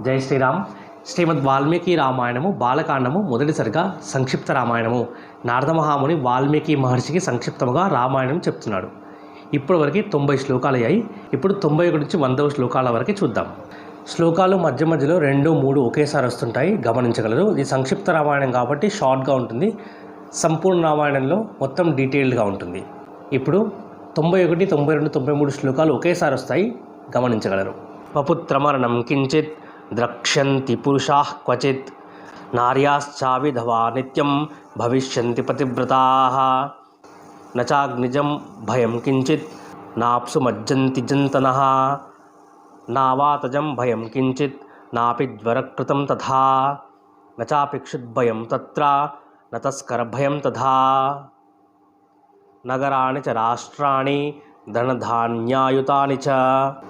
జై శ్రీరామ్. శ్రీమద్ వాల్మీకి రామాయణము బాలకాండము మొదటిసరిగా సంక్షిప్త రామాయణము. నారద మహాముని వాల్మీకి మహర్షికి సంక్షిప్తముగా రామాయణం చెప్తున్నాడు. ఇప్పటివరకు తొంభై శ్లోకాలు అయ్యాయి. ఇప్పుడు తొంభై ఒకటి నుంచి వందవ శ్లోకాల వరకు చూద్దాం. శ్లోకాలు మధ్య మధ్యలో రెండు మూడు ఒకేసారి వస్తుంటాయి. గమనించగలరు. ఇది సంక్షిప్త రామాయణం కాబట్టి షార్ట్గా ఉంటుంది. సంపూర్ణ రామాయణంలో మొత్తం డీటెయిల్డ్గా ఉంటుంది. ఇప్పుడు తొంభై ఒకటి తొంభై రెండు తొంభై మూడు శ్లోకాలు ఒకేసారి వస్తాయి. గమనించగలరు. పపుత్రమరణం కించిత్ ద్రక్ష్యంతి పురుషా క్వచిత్. నార్యాశ్చావిధవా నిత్యం భవిష్యంతి పతివ్రతా. నచాగ్నిజం భయం కించిత్ నాప్సు మజ్జంతి జంతన. నావాతజం భయం కించిత్ నాపి జ్వరకృతం తథా. నచాపిక్షుద్భయం తత్ర నతస్కరభయం తథా. నగరాణి చ రాష్ట్రాణి ధనధాన్యాయుతాని చ.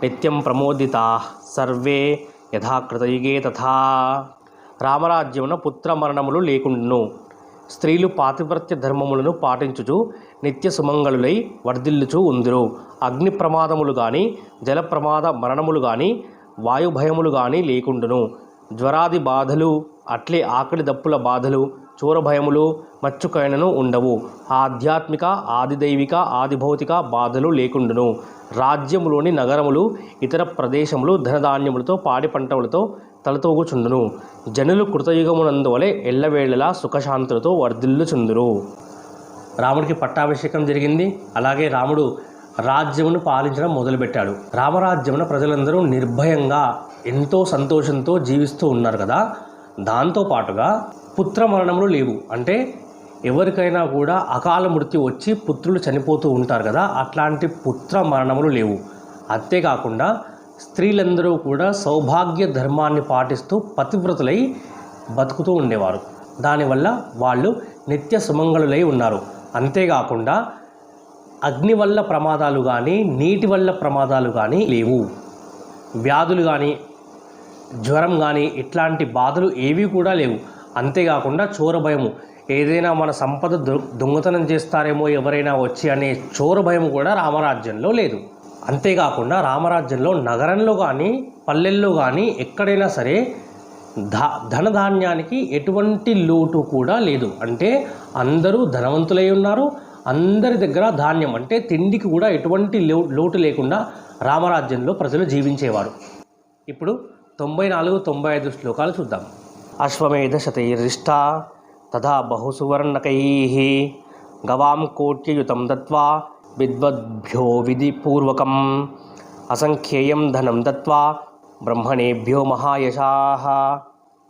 నిత్యం ప్రమోదితా సర్వే యథాకృతయుగే తథా. రామరాజ్యమున పుత్రమరణములు లేకుండును. స్త్రీలు పాతివ్రత్య ధర్మములను పాటించుచు నిత్య సుమంగళులై వర్ధిల్లుచు ఉందిరు. అగ్ని ప్రమాదములు కానీ జల ప్రమాద మరణములు కానీ వాయుభయములు కానీ లేకుండును. జ్వరాది బాధలు అట్లే ఆకలి దప్పుల బాధలు చోరభయములు మచ్చుకైనను ఉండవు. ఆధ్యాత్మిక ఆదిదైవిక ఆదిభౌతిక బాధలు లేకుండును. రాజ్యములోని నగరములు ఇతర ప్రదేశములు ధనధాన్యములతో పాడి పంటములతో తలతోగుచుండును. జనులు కృతయుగమునందువలే ఎల్లవేళలా సుఖశాంతులతో వర్ధిల్లుచుందురు. రాముడికి పట్టాభిషేకం జరిగింది. అలాగే రాముడు రాజ్యమును పాలించడం మొదలుపెట్టాడు. రామరాజ్యమున ప్రజలందరూ నిర్భయంగా ఎంతో సంతోషంతో జీవిస్తూ ఉన్నారు కదా. దాంతోపాటుగా పుత్ర మరణములు లేవు. అంటే ఎవరికైనా కూడా అకాల మృత్యు వచ్చి పుత్రులు చనిపోతూ ఉంటారు కదా అట్లాంటి పుత్ర మరణములు లేవు. అంతేకాకుండా స్త్రీలందరూ కూడా సౌభాగ్య ధర్మాన్ని పాటిస్తూ పతివ్రతులై బతుకుతూ ఉండేవారు. దానివల్ల వాళ్ళు నిత్య సుమంగళులై ఉన్నారు. అంతేకాకుండా అగ్ని వల్ల ప్రమాదాలు కానీ నీటి వల్ల ప్రమాదాలు కానీ లేవు. వ్యాధులు కానీ జ్వరం కానీ ఇట్లాంటి బాధలు ఏవి కూడా లేవు. అంతేకాకుండా చోర భయము. ఏదైనా మన సంపద దొంగతనం చేస్తారేమో ఎవరైనా వచ్చి అనే చోర భయం కూడా రామరాజ్యంలో లేదు. అంతేకాకుండా రామరాజ్యంలో నగరంలో కానీ పల్లెల్లో కానీ ఎక్కడైనా సరే ధా ధనధాన్యానికి ఎటువంటి లోటు కూడా లేదు. అంటే అందరూ ధనవంతులై ఉన్నారు. అందరి దగ్గర ధాన్యం అంటే తిండికి కూడా ఎటువంటి లో- లోటు లేకుండా రామరాజ్యంలో ప్రజలు జీవించేవారు. ఇప్పుడు తొంభై నాలుగు తొంభై ఐదు శ్లోకాలు చూద్దాం. అశ్వమేధ శతైరిష్ట తథా బహుసువర్ణకై గవాం కోట్యయుతం దత్వా విద్వద్భ్యో విధిపూర్వకం అసంఖ్యేయం ధనం దత్వా బ్రహ్మణేభ్యో మహాయశా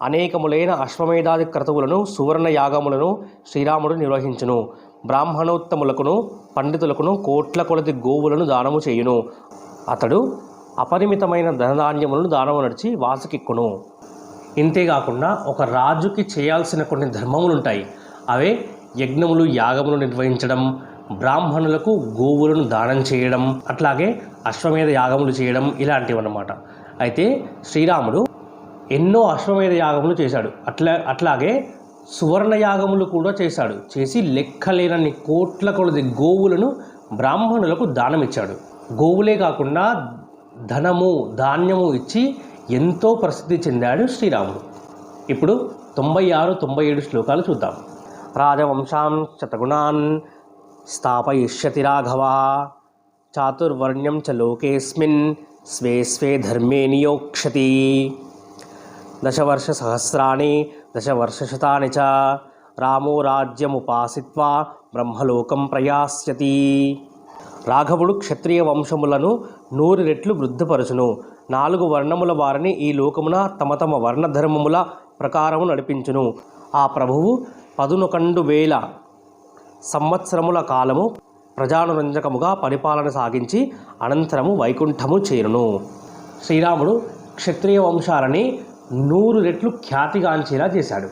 అనేకములైన అశ్వమేధాది క్రతువులను సువర్ణ యాగములను శ్రీరాముడు నిర్వహించును. బ్రాహ్మణోత్తములకును పండితులకును కోట్ల కొలది గోవులను దానము చేయును. అతడు అపరిమితమైన ధనధాన్యములను దానము నడిచి వాసుకిక్కును. ఇంతేకాకుండా ఒక రాజుకి చేయాల్సిన కొన్ని ధర్మములు ఉంటాయి అవే యజ్ఞములు యాగములు నిర్వహించడం బ్రాహ్మణులకు గోవులను దానం చేయడం అట్లాగే అశ్వమేధ యాగములు చేయడం ఇలాంటివి అన్నమాట అయితే శ్రీరాముడు ఎన్నో అశ్వమేధ యాగములు చేశాడు. అట్లా అట్లాగే సువర్ణ యాగములు కూడా చేశాడు. చేసి లెక్కలేనన్ని కోట్ల కొలది గోవులను బ్రాహ్మణులకు దానమిచ్చాడు. గోవులే కాకుండా ధనము ధాన్యము ఇచ్చి ఎంతో ప్రసిద్ధి చెందాడు శ్రీరాముడు. ఇప్పుడు తొంభై ఆరు తొంభై ఏడు శ్లోకాలు చూద్దాం. రాజవంశాం శతగుణాన్ స్థాపయిష్యతి రాఘవ చాతుర్వర్ణ్యం చ లోకేస్మిన్ స్వే స్వే ధర్మే నియోక్షతి దశవర్షసహస్రాణి దశవర్షశతాని చ రామో రాజ్యముపాసిత్వా బ్రహ్మలోకం ప్రయాస్యతి. రాఘవుడు క్షత్రియ వంశములను నూరు రెట్లు వృద్ధిపరచును. నాలుగు వర్ణముల వారిని ఈ లోకమున తమ తమ వర్ణధర్మముల ప్రకారము నడిపించును. ఆ ప్రభువు పదునొకండు వేల సంవత్సరముల కాలము ప్రజానురంజకముగా పరిపాలన సాగించి అనంతరము వైకుంఠము చేరును. శ్రీరాముడు క్షత్రియ వంశాలని నూరు రెట్లు ఖ్యాతిగాంచేలా చేశాడు.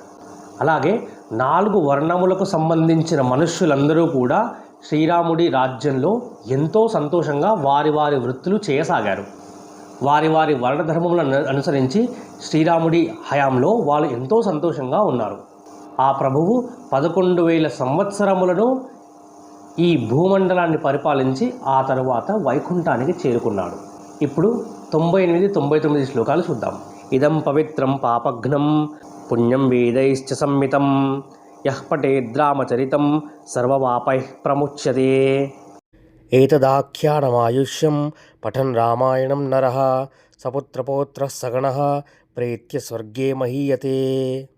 అలాగే నాలుగు వర్ణములకు సంబంధించిన మనుష్యులందరూ కూడా శ్రీరాముడి రాజ్యంలో ఎంతో సంతోషంగా వారి వారి వృత్తులు చేయసాగారు. వారి వారి వర్ణధర్మములను అనుసరించి శ్రీరాముడి హయాంలో వాళ్ళు ఎంతో సంతోషంగా ఉన్నారు. ఆ ప్రభువు పదకొండు వేల సంవత్సరములను ఈ భూమండలాన్ని పరిపాలించి ఆ తరువాత వైకుంఠానికి చేరుకున్నాడు. ఇప్పుడు తొంభై ఎనిమిది తొంభై తొమ్మిది శ్లోకాలు చూద్దాం. ఇదం పవిత్రం పాపఘ్నం పుణ్యం వేదైశ్చ సంమితం. యః పఠేద్రామచరితం సర్వపాపైః ప్రముచ్యతే. ఏతదాఖ్యానమాయుష్యం పఠన్ రామాయణం నరః సపుత్రపౌత్ర సగణ ప్రేత్య స్వర్గే మహీయతే.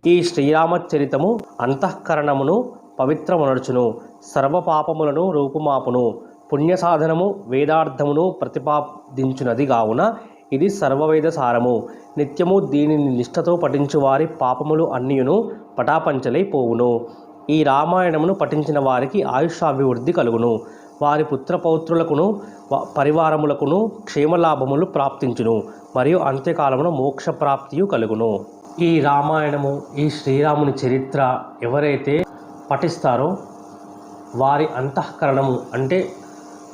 ఈ శ్రీరామచరితము అంతఃకరణమును పవిత్రమనర్చును సర్వపాపములను రూపుమాపును పుణ్యసాధనము వేదార్థమును ప్రతిపాదించునది కావున ఇది సర్వవేద సారము. నిత్యము దీనిని నిష్ఠతో పఠించు వారి పాపములు అన్నియును పటాపంచలై పోవును. ఈ రామాయణమును పఠించిన వారికి ఆయుష్యాభివృద్ధి కలుగును. వారి పుత్రపౌత్రులకును వ- పరివారములకును క్షేమలాభములు ప్రాప్తించును. మరియు అంత్యకాలమున మోక్ష ప్రాప్తియు కలుగును. ఈ రామాయణము ఈ శ్రీరాముని చరిత్ర ఎవరైతే పఠిస్తారో వారి అంతఃకరణము అంటే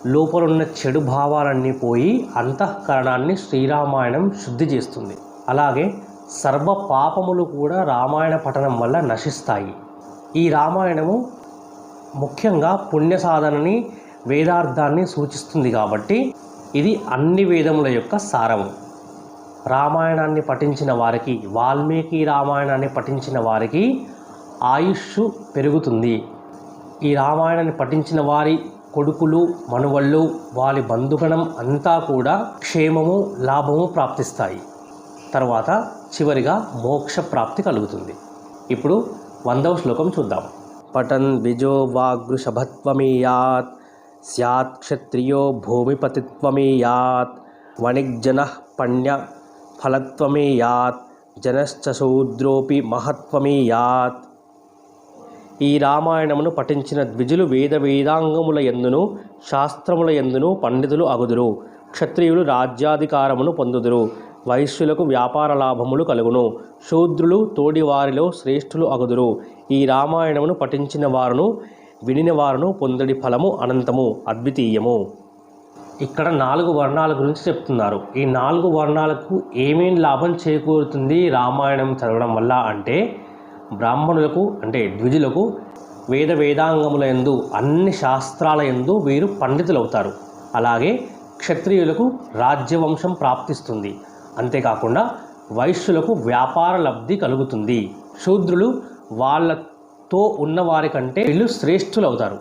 లోపలున్న చెడు భావాలన్నీ పోయి అంతఃకరణాన్ని శ్రీరామాయణం శుద్ధి చేస్తుంది. అలాగే సర్వ పాపములు కూడా రామాయణ పఠనం వల్ల నశిస్తాయి. ఈ రామాయణము ముఖ్యంగా పుణ్య సాధనని వేదార్థాన్ని సూచిస్తుంది కాబట్టి ఇది అన్ని వేదముల యొక్క సారము. రామాయణాన్ని పఠించిన వారికి వాల్మీకి రామాయణాన్ని పఠించిన వారికి ఆయుష్ పెరుగుతుంది. ఈ రామాయణాన్ని పఠించిన వారి కొడుకులు మనువళ్ళు వారి బంధుగణం అంతా కూడా క్షేమము లాభము ప్రాప్తిస్తాయి. తర్వాత చివరిగా మోక్ష ప్రాప్తి కలుగుతుంది. ఇప్పుడు వందవ శ్లోకం చూద్దాం. పఠన్ బిజో వాగృషభత్వమీయాత్ స్యాత్ క్షత్రియో భూమిపతిత్వమీయాత్ వణిగ్జన పణ్య ఫలత్వమీయాత్ జనశ్చ శూద్రోపి మహత్వమీయాత్. ఈ రామాయణమును పఠించిన ద్విజులు వేద వేదాంగముల ఎందును శాస్త్రముల ఎందును పండితులు అగుదురు. క్షత్రియులు రాజ్యాధికారమును పొందుదురు. వైశ్యులకు వ్యాపార లాభములు కలుగును. శూద్రులు తోడివారిలో శ్రేష్ఠులు అగుదురు. ఈ రామాయణమును పఠించిన వారును వినిన వారును పొందడి ఫలము అనంతము అద్వితీయము. ఇక్కడ నాలుగు వర్ణాల గురించి చెప్తున్నారు. ఈ నాలుగు వర్ణాలకు ఏమేం లాభం చేకూరుతుంది రామాయణం చదవడం వల్ల అంటే బ్రాహ్మణులకు అంటే ద్విజులకు వేద వేదాంగముల యందు అన్ని శాస్త్రాల ఎందు వీరు పండితులు అవుతారు అలాగే క్షత్రియులకు రాజ్యవంశం ప్రాప్తిస్తుంది. అంతేకాకుండా వైశ్యులకు వ్యాపార లబ్ధి కలుగుతుంది. శూద్రులు వాళ్ళతో ఉన్నవారి కంటే వీళ్ళు శ్రేష్ఠులు అవుతారు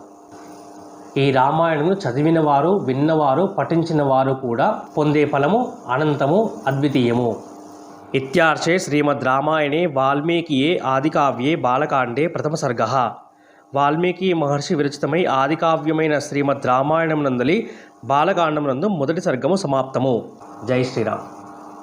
ఈ రామాయణమును చదివిన వారు విన్నవారు పఠించిన వారు కూడా పొందే ఫలము అనంతము అద్వితీయము. ఇత్యార్చే శ్రీమద్ రామాయణే వాల్మీకియే ఆదికావ్యే బాలకాండే ప్రథమ సర్గ. వాల్మీకి మహర్షి విరచితమై ఆదికావ్యమైన శ్రీమద్ రామాయణం నందలి బాలకాండం నందు మొదటి సర్గము సమాప్తము. జై శ్రీరామ్.